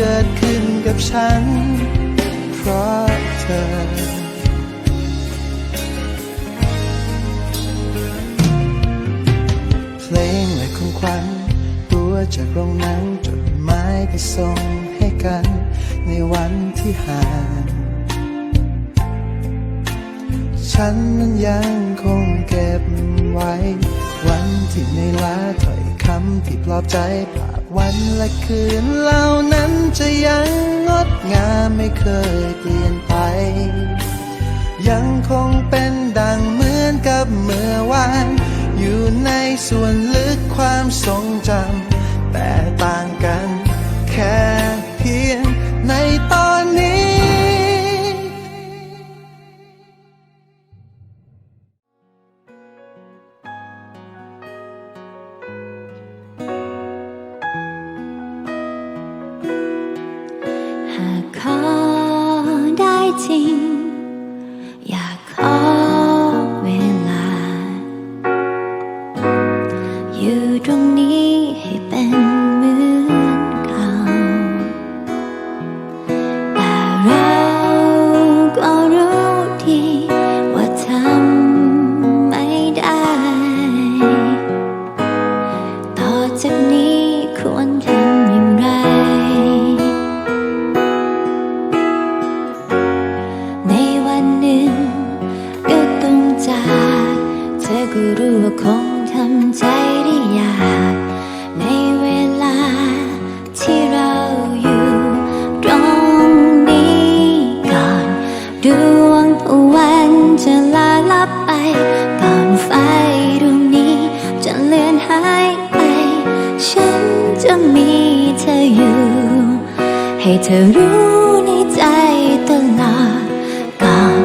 เกิดขึ้นกับฉัน เพราะเธอ เพลงและของขวัญตัวจากโรงหนังจดหมายที่ส่งให้กัน ในวันที่ห่างฉันนั้นยังคงเก็บไว้ วันที่ในลาถ้อยคำที่ปลอบใจภาพวันและคืนเหล่านั้น จะยังงดงามไม่เคยเปลี่ยนไป ยังคงเป็นดังเหมือนกับเมื่อวาน อยู่ในส่วนลึกความทรงจำแต่ ธอรู้ในใจตลอดกับ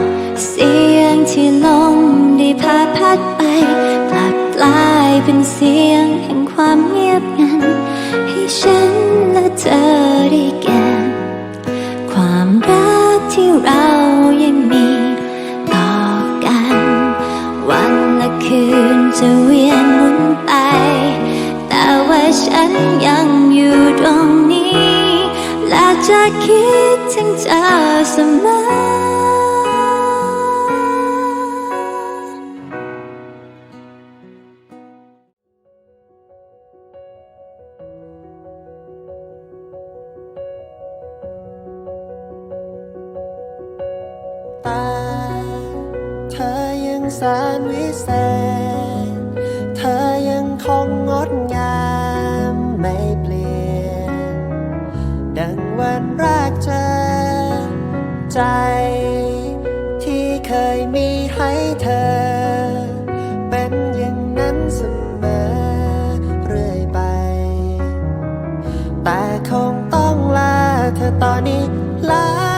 เสียงที่ลมได้พาพัดไปกลับกลายเป็นเสียงแห่งความเงียบงันให้ฉัน แสนวิเศษ เธอยังคงงดงามไม่เปลี่ยน ดังวันแรกเจอ ใจ ที่เคยมีให้เธอ เป็นอย่างนั้นเสมอเรื่อยไป แต่คงต้องลาเธอตอนนี้ลา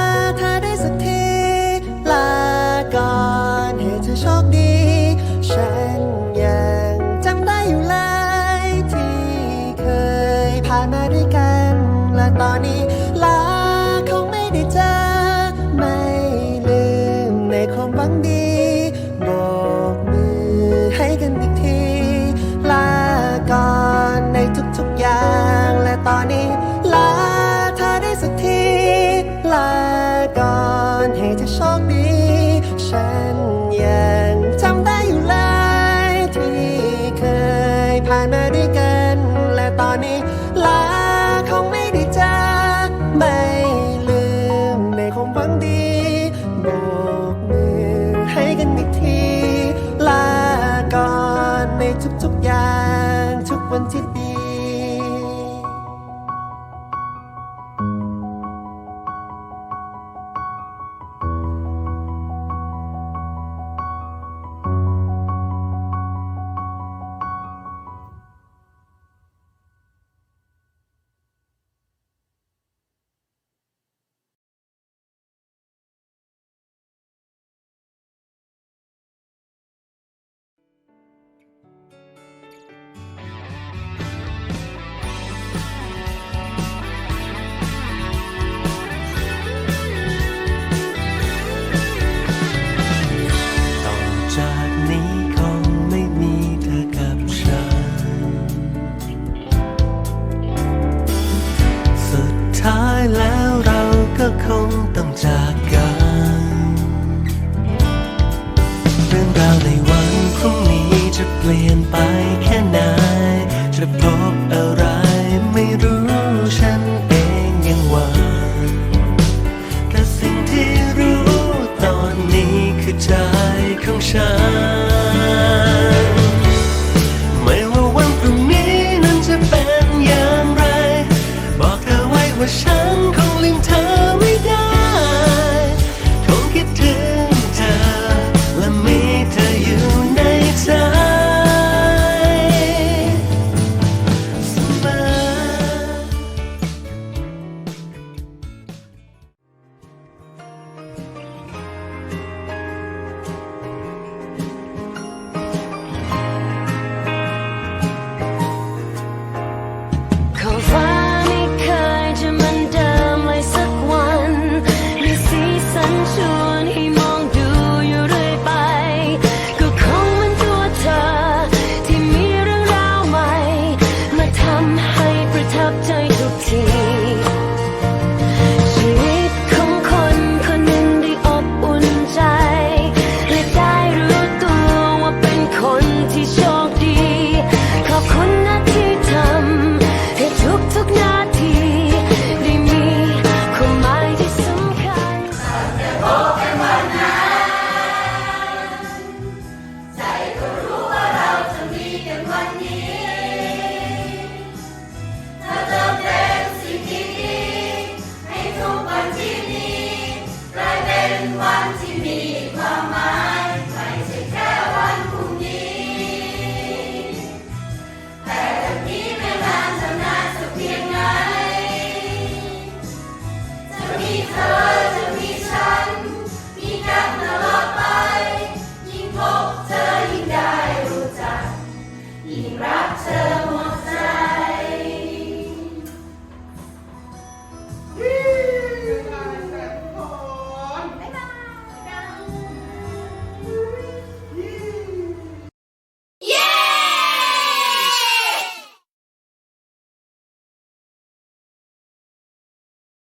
อย่าง ทุกวันที่ รื่องราวในวันพรุ่งนี้จะเปลี่ยนไปแค่ไหน